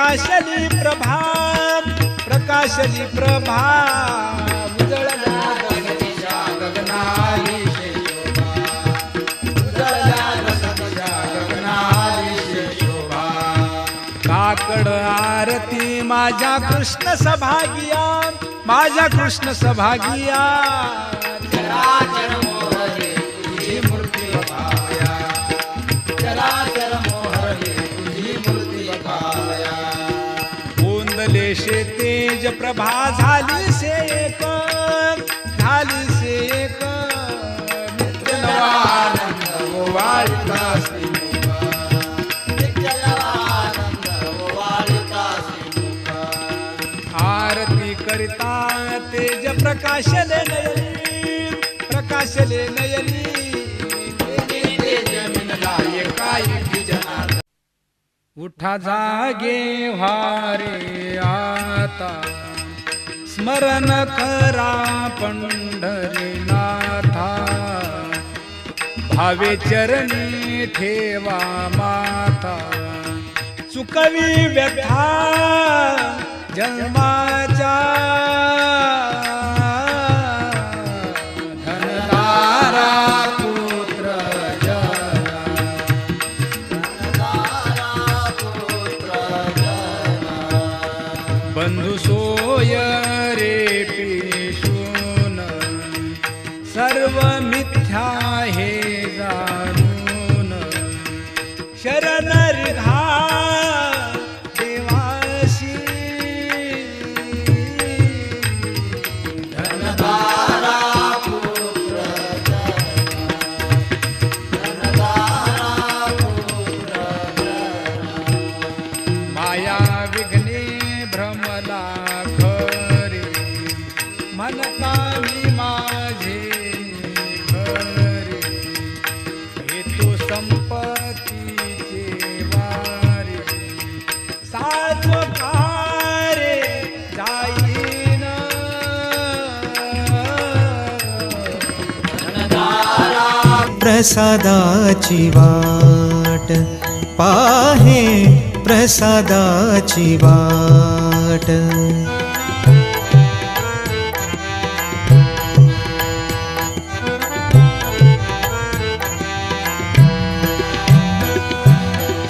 प्रकाशली प्रभा प्रकाशली प्रभा उजळल्या गगनाच्या काकड आरती माझ्या कृष्ण सभागिया माझ्या कृष्ण सभागिया. शे तेज प्रभा झाली से एक झाली से एक. आरती करिता तेज प्रकाशले नयनी प्रकाशले नयनी उठा जागे व्हारे आता. स्मरण करा पंढरीनाथा भावे चरणी ठेवा माता चुकवी व्यथा जन्माच्या. सर्व मिथ्या हे जाणून शरण रिघा प्रसादाची वाट पाहे प्रसादाची वाट.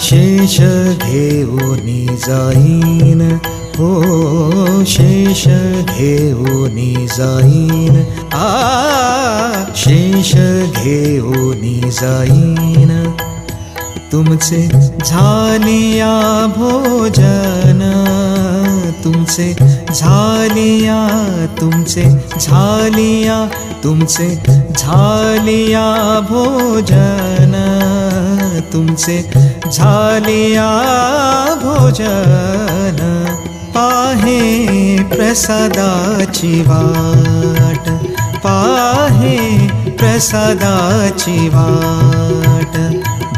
शेष घेऊन जाईन हो शेष घेऊन जाईन आ शेष घेऊनी जाईन. तुमचे झालिया भोजन. तुमचे झालिया तुमचे झालिया तुमचे झालिया भोजन. तुमचे झालिया भोजन. पाहे प्रसादाची वाट. पाहे प्रसादाची वाट.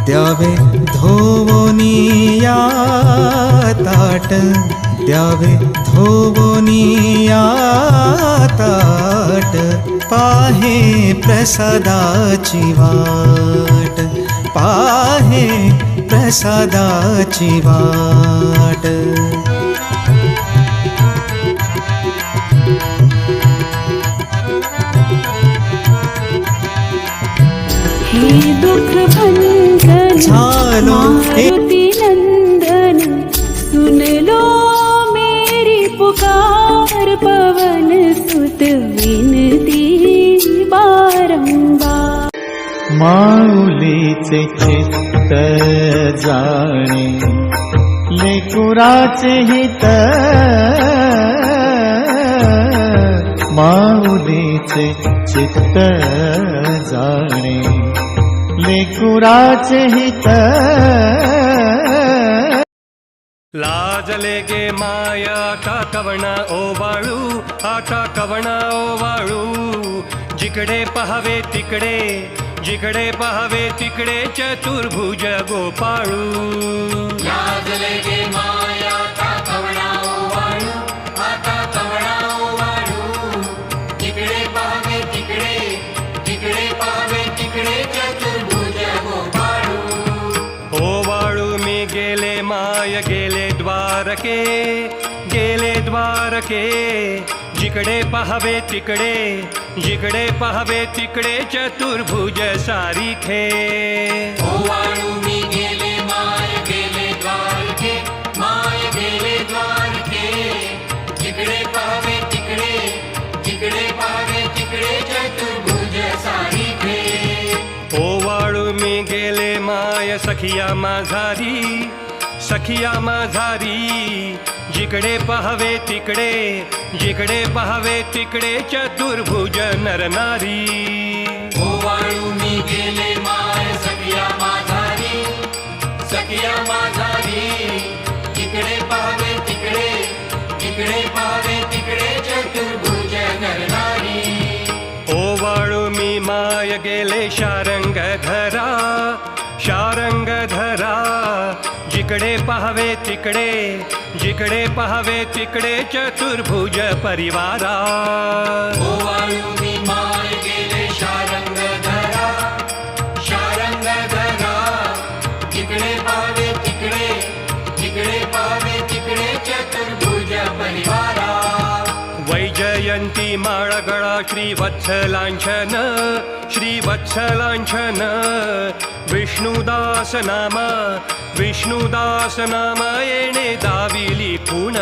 द्यावे धोवनिया ताट. द्यावे धोवनिया ताट. पाहे प्रसादाची वाट. पाहे प्रसादाची वाट. हे- मारुती नंदन सुन लो मेरी पुकार पवन सुत विनती बारंबार। माऊलीचे चित्त जाणे लेकुराचे हित माऊलीचे चित्त जाणे. लेकुराचे हित. लाजले गे माया का कवणा ओवाळू आता कवणा ओवाळू. जिकडे पहावे तिकडे जिकडे पहावे तिकडे चतुर्भुज गोपाळू. लाजले गे माया द्वारके गेले द्वारके जिकडे पहावे तिकडे जिकडे पहावे तिकडे चतुर्भुज सारिखे. गेले माय गेले द्वारके माय गेले द्वारके. जिकडे पाहावे तिकडे जिकडे पाहावे तिकडे चतुर्भुज सारिखे. ओवाळू मी गेले माय सखिया माझारी. सखिया माझारी जिकडे पहावे तिकडे जिकडे पहावे तिकडे चतुर्भुज नरनारी. ओवाळू मी गेले माय सखिया माझारी सखिया माझारी जिकडे पाहावे तिकडे जिकडे पाहावे तिकडे चतुर्भुज नरनारी. ओवाळू मी माय गेले शारंग धरा शारंग धरा जिकडे पहावे तिकडे जिकडे पहावे तिकडे चतुर्भुज परिवारा. वैजयंती माळगळा श्रीवत्सलांछन श्रीवत्सलांछन. विष्णुदास नामा विष्णुदास नामा येणे दाविली पुण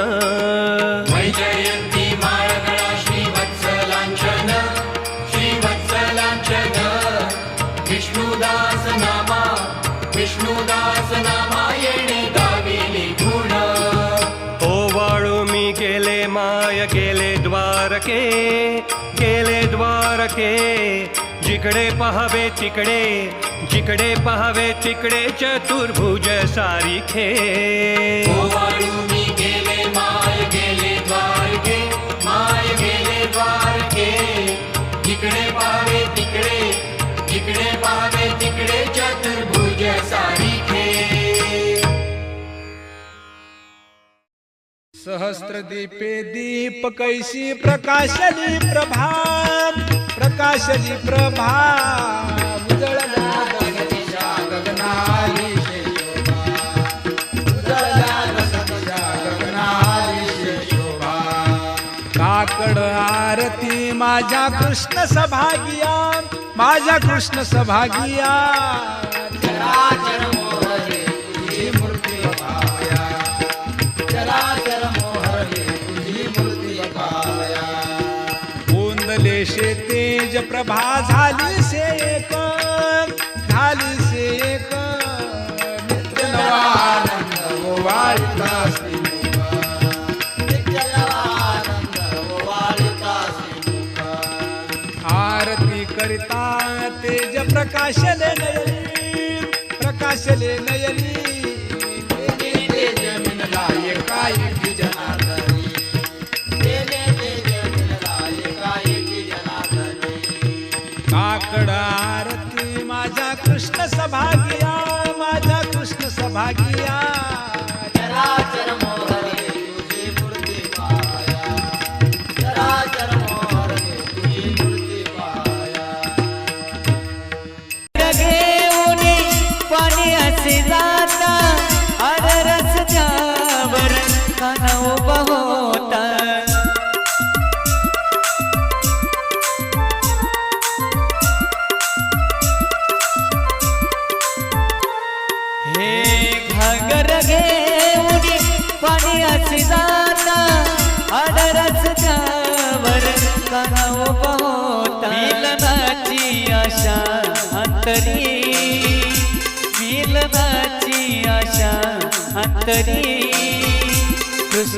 वैजयंती माळगळा विष्णुदास नामा विष्णुदास नामा येणे दाविली गुण ओवाळू मी गेले माय गेले द्वारके गेले द्वारके जिकडे पहावे तिकडे जिकडे पहावे तिकडे चतुर्भुज सारिखे ओवाळू मी गेले माय गेले द्वारके माय गेले द्वारके जिकडे पाहावे तिकडे जिकडे पाहावे तिकडे चतुर्भुज सारिखे सहस्रदीपे दीप कैसी प्रकाशली प्रभा प्रकाशली प्रभा उजळला उजळला काकड आरती माझ्या कृष्ण सभागिया माझ्या कृष्ण सभागिया. शे तेज प्रभा झाली से एक झाली से एक. आरती करिता तेज प्रकाशले नयनी प्रकाशले नयनी.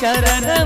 శరణ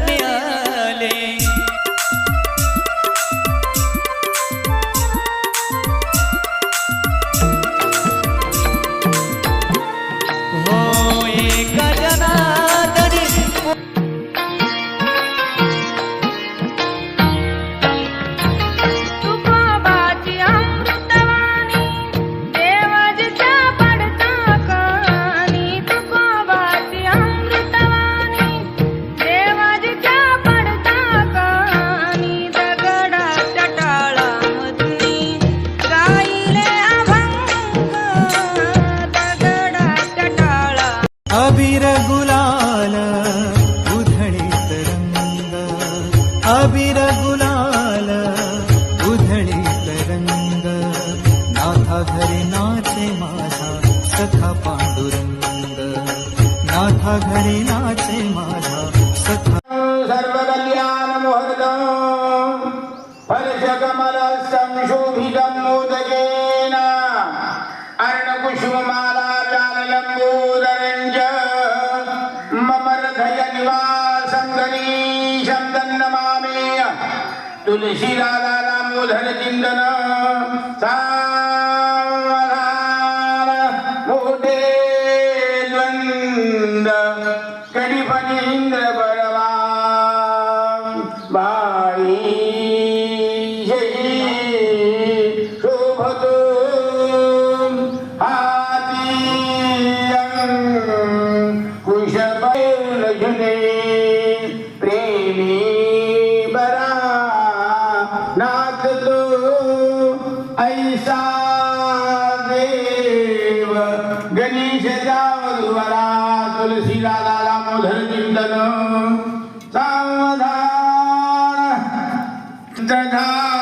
تلهي لا لا لا ملهل جندنا 在他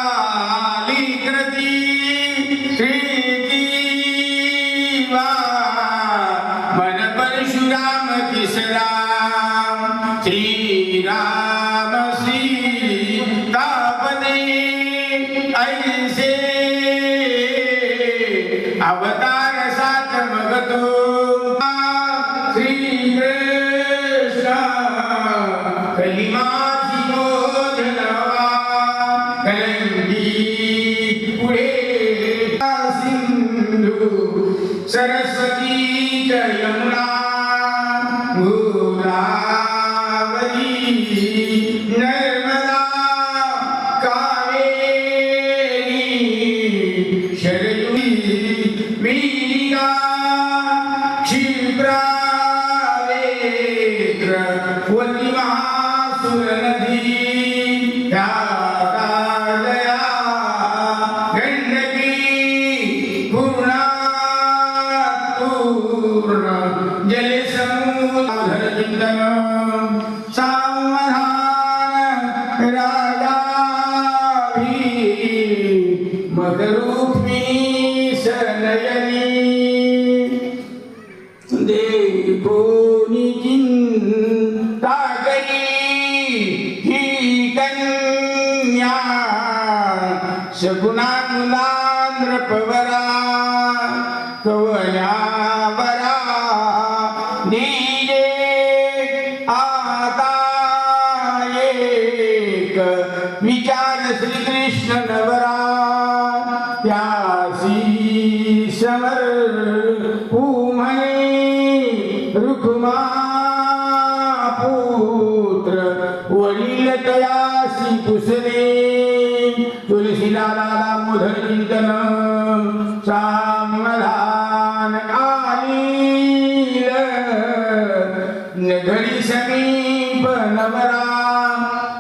नगरी समीप नवरा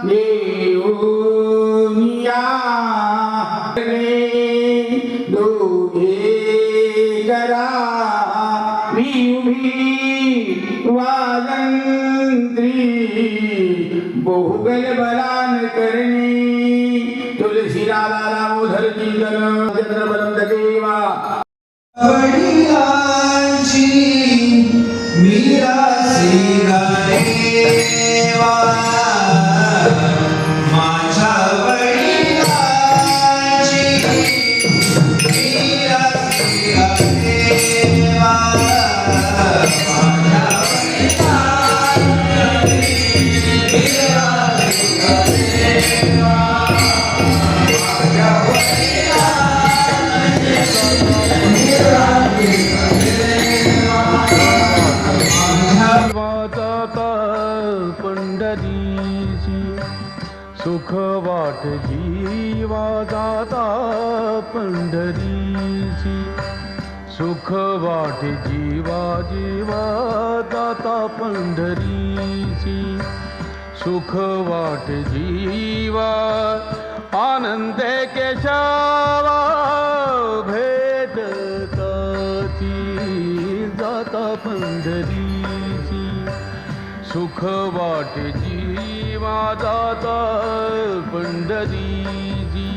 येऊनिया दोघे करा. मी उभी वादंत्री बहुगल बलान करणी. तुलसीला लाला मोधर चिंतन चंद्रबलम देवा. पाठे जीवा जीवा दाता पंढरीसी सुख वाट जीवा आनंदे केशावा भेटताती जाता पंढरीसी सुख वाट जीवा दाता पंढरीसी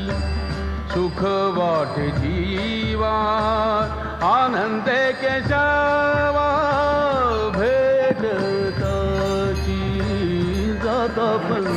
सुख वाट जीवा आनंदे केशवा भेटताची जात पण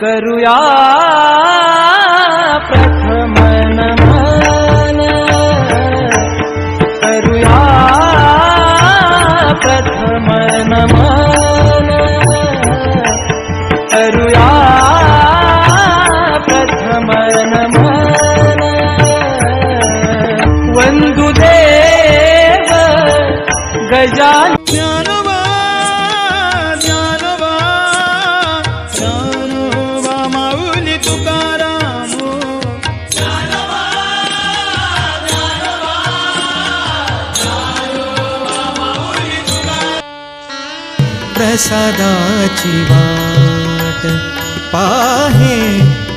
करूया प्रथम नमन। करूया प्रथम नमन। करूया प्रथम नमन। वंदुदेव गजा प्रसादाची वाट पाहे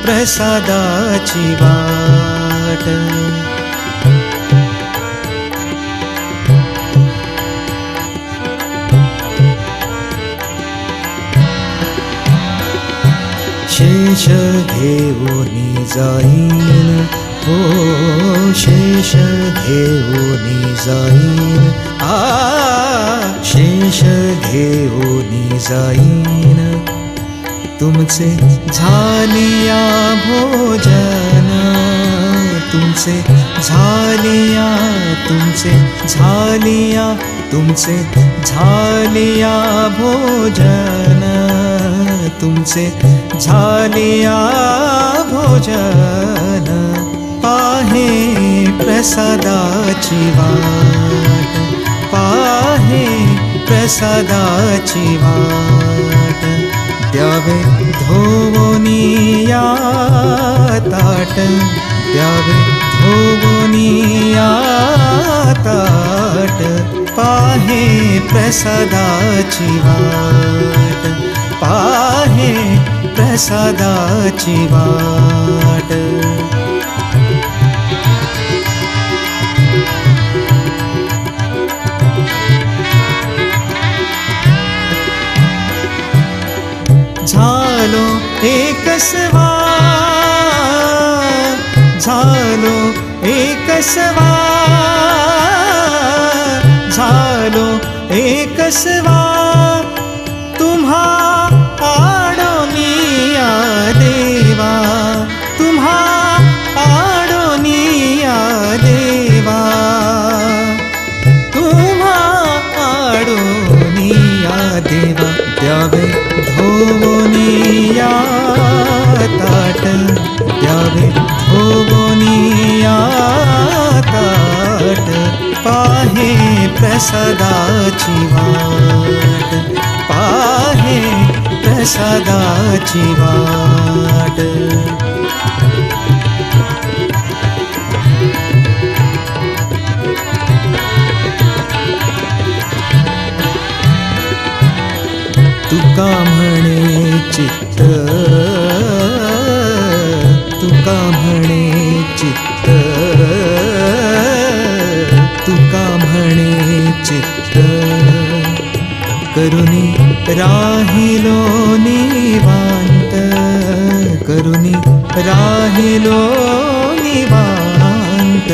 प्रसादाची वाट. शेष घेऊन जाईन हो शेष घेऊन जाईन. आ शेष घेऊन जाईन. तुमचे झालिया भोजन तुमचे झालिया तुमचे झालिया तुमचे झालिया भोजन तुमचे झालिया भोजन पाहे प्रसादाची वा पाहे प्रसादाची वाट. द्यावे धोवनिया ताट. द्यावे धोवनिया ताट. पाहे प्रसादाची वाट. पाहे प्रसादाची वाट. एकसवा झालो एकसवा पाहे प्रसादाची वाट. पाहे प्रसादाची वाट. तुका म्हणे चित्त. तुका म्हणे करुणी राहिलो निवांत करुणी राहिलो निवांत.